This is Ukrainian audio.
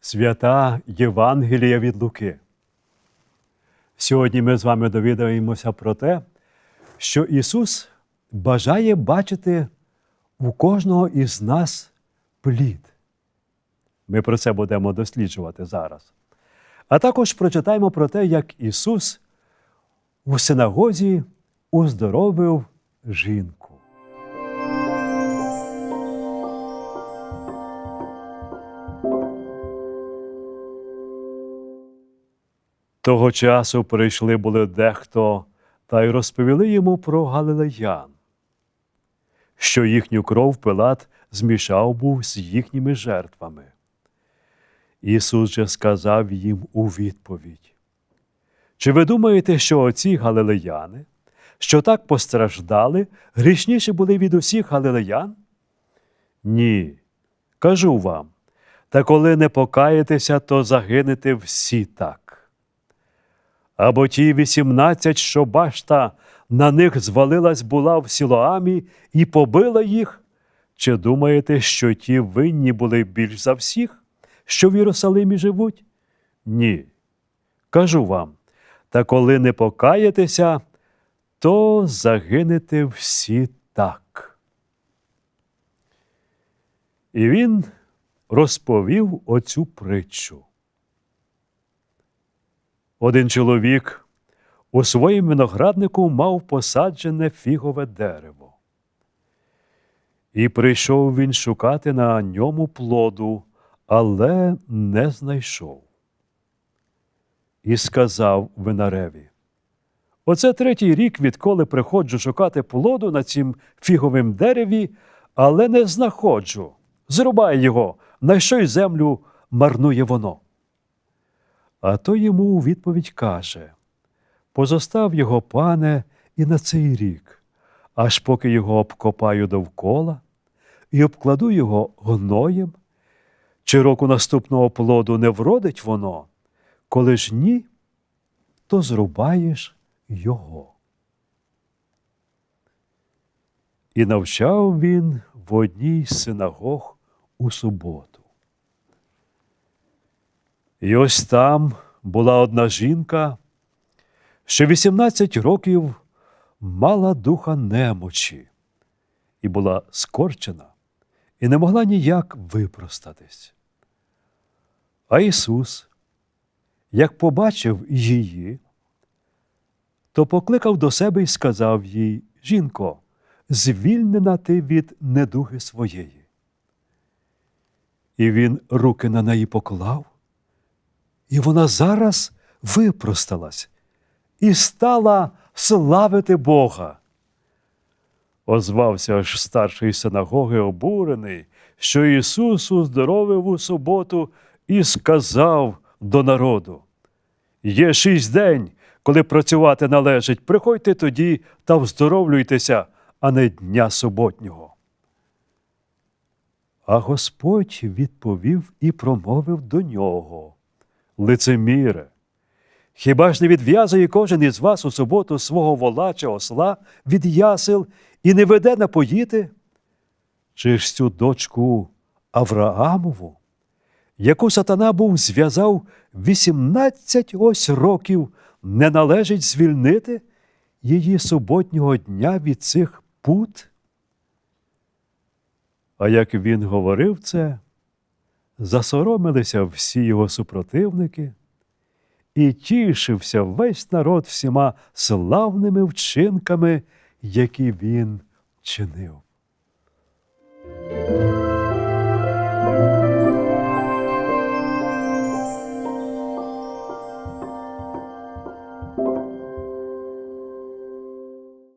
Свята Євангелія від Луки. Сьогодні ми з вами довідаємося про те, що Ісус бажає бачити у кожного із нас плід. Ми про це будемо досліджувати зараз. А також прочитаємо про те, як Ісус у синагозі уздоровив жінку. Того часу прийшли були дехто та й розповіли йому про галилеян, що їхню кров Пилат змішав був з їхніми жертвами. Ісус же сказав їм у відповідь: Чи ви думаєте, що оці галилеяни, що так постраждали, грішніші були від усіх галилеян? Ні, кажу вам, та коли не покаєтеся, то загинете всі так. Або ті вісімнадцять, що башта на них звалилась була в Сілоамі і побила їх, чи думаєте, що ті винні були більш за всіх, що в Єрусалимі живуть? Ні. Кажу вам, та коли не покаєтеся, то загинете всі так. І він розповів оцю притчу. Один чоловік у своїм винограднику мав посаджене фігове дерево. І прийшов він шукати на ньому плоду, але не знайшов. І сказав винареві: Оце третій рік, відколи приходжу шукати плоду на цім фіговім дереві, але не знаходжу. Зрубай його, на що й землю марнує воно. А той йому у відповідь каже Позостав його, пане, і на цей рік, аж поки його обкопаю довкола і обкладу його гноєм, чи року наступного плоду не вродить воно, коли ж ні, то зрубаєш його. І навчав він в одній синагог у суботу. І ось там була одна жінка, що 18 років мала духа немочі і була скорчена, і не могла ніяк випростатись. А Ісус, як побачив її, то покликав до себе і сказав їй: Жінко, звільнена ти від недуги своєї. І він руки на неї поклав, і вона зараз випросталась і стала славити Бога. Озвався аж старший синагоги обурений, що Ісус уздоровив у суботу і сказав до народу: Є шість день, коли працювати належить, приходьте тоді та вздоровлюйтеся, а не дня суботнього. А Господь відповів і промовив до нього лицеміре. Хіба ж не відв'язує кожен із вас у суботу свого вола чи осла від ясел і не веде напоїти? Чи ж цю дочку Авраамову, яку сатана був зв'язав вісімнадцять ось років, не належить звільнити її суботнього дня від цих пут? А як він говорив це, засоромилися всі його супротивники, і тішився весь народ всіма славними вчинками, які він чинив.